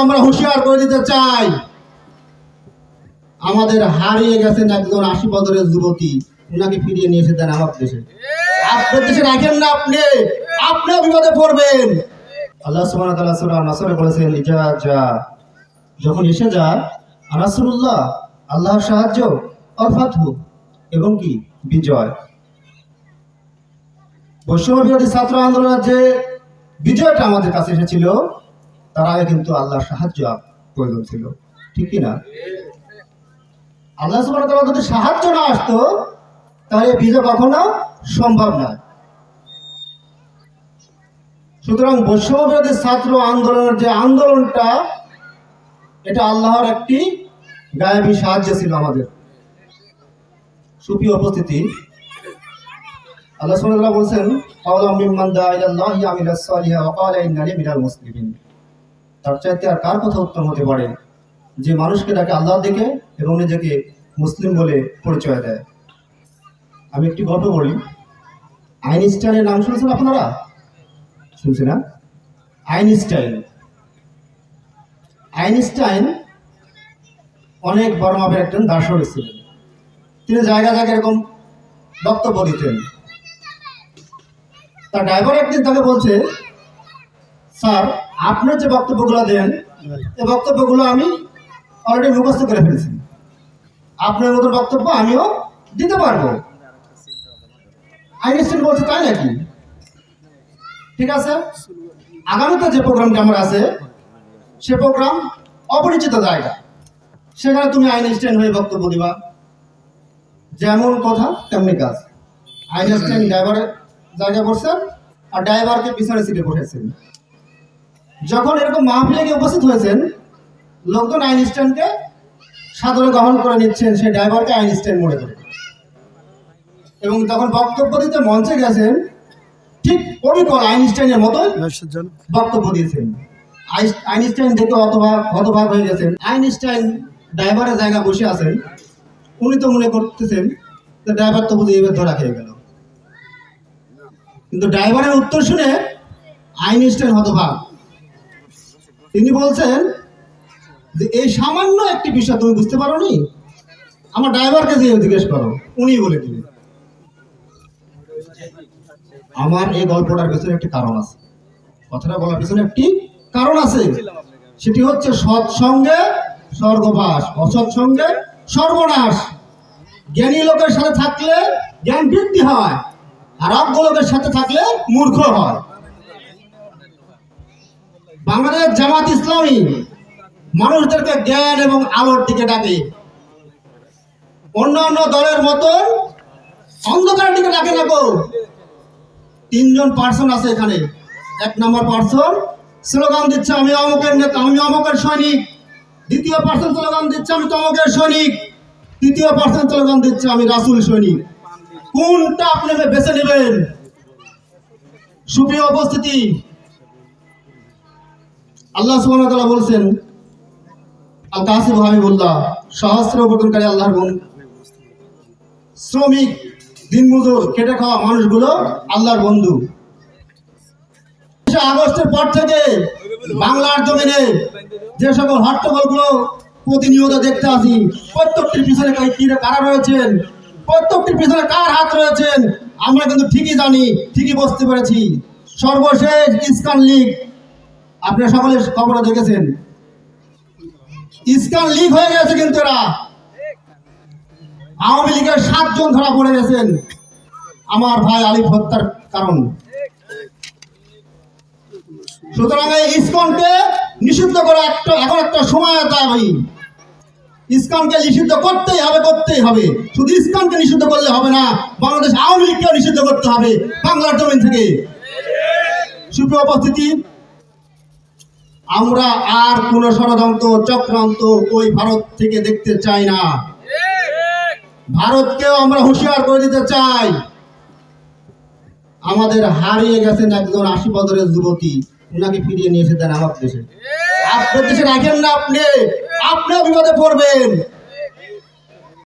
আমরা হুঁশিয়ার করে দিতে চাই। আমাদের হারিয়ে গেছেন একজন আশি বছরের যুবতী। উনাকে ফিরিয়ে নিয়ে এসে দেন আমার দেশে। আপনার দেশে রাখেন না আপনি। আপনিও বিপদে পড়বেন। আল্লাহ তাআলা সূরা নাসরে বলেছেন, ইজা যা যখন এসে আনাসরুল্লাহ আল্লাহর সাহায্য অফাতহু এবং কি? বিজয়। বৈষম্য ছাত্র আন্দোলনের যে বিজয়টা আমাদের কাছে এসেছিল তার আগে কিন্তু আল্লাহর সাহায্য প্রয়োজন ছিল। ঠিক না? আল্লাহ ওয়া যদি সাহায্য না আসতো, তাহলে বিজয় কখনো সম্ভব নয়। সুতরাং বৈষম্য ছাত্র আন্দোলনের যে আন্দোলনটা, এটা আল্লাহর একটি গায়েবী সাহায্য ছিল আমাদের। সুপ্রিয় উপস্থিতি, আল্লাহ বলছেন ওয়া মুসলিমিন। তার চাইতে আর কার কথা উত্তম হতে পারে? যে মানুষকে ডাকে আল্লাহ দিকে এবং নিজেকে মুসলিম বলে পরিচয় দেয়। আমি একটি গল্প বলি আইনস্টাইনের নাম শুনেছেন আপনারা? শুনছে না আইনস্টাইন। আইনস্টাইন অনেক বড় মাপের একজন দার্শনিক ছিলেন। তিনি জায়গা জায়গায় এরকম বক্তব্য দিতেন। তার ড্রাইভার একদিন তাকে বলছে স্যার আপনার যে বক্তব্যগুলো দেন এই বক্তব্যগুলো আমি অলরেডি মুখস্থ করে ফেলেছি। আপনার মতো বক্তব্য আমিও দিতে পারব। আইনস্টাইন বলছে তাই নাকি? ঠিক আছে? আগামীতে যে প্রোগ্রামটা আমার আছে, সে প্রোগ্রাম অপরিচিত জায়গা। সেখানে তুমি আইনস্টাইন হয়ে বক্তব্য দিবা। যেমন কথা, তেমনি কাজ। আইনস্টাইন ড্রাইভারের জায়গায় বসছেন আর ড্রাইভারকে পিছনে সিটে বসেছেন। যখন এরকম মাহফিলে গিয়ে উপস্থিত হয়েছেন, লোকজন আইনস্টাইনকে সাদরে গ্রহণ করে নিচ্ছেন, সেই ড্রাইভারকে আইনস্টাইন মনে করে। এবং তখন বক্তব্য দিতে মঞ্চে গেছেন, ঠিক অবিকল আইনস্টাইনের মতো বক্তব্য দিয়েছেন। আইনস্টাইন দেখে হতভাগ হতভাগ হয়ে গেছেন। আইনস্টাইন ড্রাইভারের জায়গা বসে আছেন। উনি তো মনে করতেছেন যে ড্রাইভার তো বুঝে এবার ধরা খেয়ে গেল। কিন্তু ড্রাইভারের উত্তর শুনে আইনস্টাইন হতভাগ। তিনি বলছেন যে, এই সামান্য একটি বিষয় তুমি বুঝতে পারো নি আমার ড্রাইভারকে দিয়ে জিজ্ঞেস করো। উনি বলে দিলেন আমার এই গল্পটার পেছনে একটি কারণ আছে। কথাটা বলার পেছনে একটি কারণ আছে। সেটি হচ্ছে সৎসঙ্গে স্বর্গবাস অসৎ সঙ্গে সর্বনাশ। জ্ঞানী লোকের সাথে থাকলে জ্ঞান বৃদ্ধি হয়, আর অজ্ঞ লোকের সাথে থাকলে মূর্খ হয়। বাংলাদেশ জামাত ইসলামী মানুষদেরকে জ্ঞান এবং আলোর দিকে ডাকে। অন্যান্য দলের মতন অন্ধকারের দিকে ডাকে না গো। তিনজন পার্সন আছে এখানে। এক নম্বর পার্সন স্লোগান দিচ্ছে, আমি অমুকের নেতা, আমি অমুকের সৈনিক। দ্বিতীয় পার্সন স্লোগান দিচ্ছে, আমি তমকের সৈনিক। তৃতীয় পার্সন স্লোগান দিচ্ছে, আমি রাসুল সৈনিক। কোনটা আপনি বেছে নেবেন? সুপ্রিয় উপস্থিতি আল্লাহ তাআলা বলছেন আল কাসিব হাবিবুল্লাহ, সহস্র আল্লাহর গুণ শ্রমিক খেটে খাওয়া মানুষগুলো আল্লাহর বন্ধু। আগস্টের পর থেকে বাংলার জমিনে যে সকল হট্টগোলগুলো প্রতিনিয়ত দেখতে আসি, প্রত্যেকটির পিছনে কারা রয়েছেন? প্রত্যেকটির পিছনে কার হাত রয়েছেন? আমরা কিন্তু ঠিকই জানি, ঠিকই বুঝতে পেরেছি। সর্বশেষ ইস্কান লীগ আপনারা সকলে খবরে দেখেছেন? ইস্কান লীগ হয়ে গেছে কিন্তু এরা। আওয়ামী লীগের সাতজন ধরা পড়ে গেছেন। আমার ভাই আলিফ হত্যার কারণ। সুতরাং এই ইসকনকে নিষিদ্ধ করা একটা এখন একটা সময় দাবি ইসকনকে নিষিদ্ধ করতেই হবে করতেই হবে। শুধু ইসকনকে নিষিদ্ধ করলে হবে না, বাংলাদেশ আওয়ামী লীগকে নিষিদ্ধ করতে হবে বাংলার জমিন থেকে। সুপ্রিয় উপস্থিতি আমরা আর কোন ষড়যন্ত্র, চক্রান্ত ওই ভারত থেকে দেখতে চাই না। ভারতকেও আমরা হুঁশিয়ার করে দিতে চাই। আমাদের হারিয়ে গেছেন একজন আশি বছরের যুবতী। উনাকে ফিরিয়ে নিয়ে এসে দেন আমার দেশে। আপনার দেশে রাখেন না আপনি। আপনিও বিপদে পড়বেন।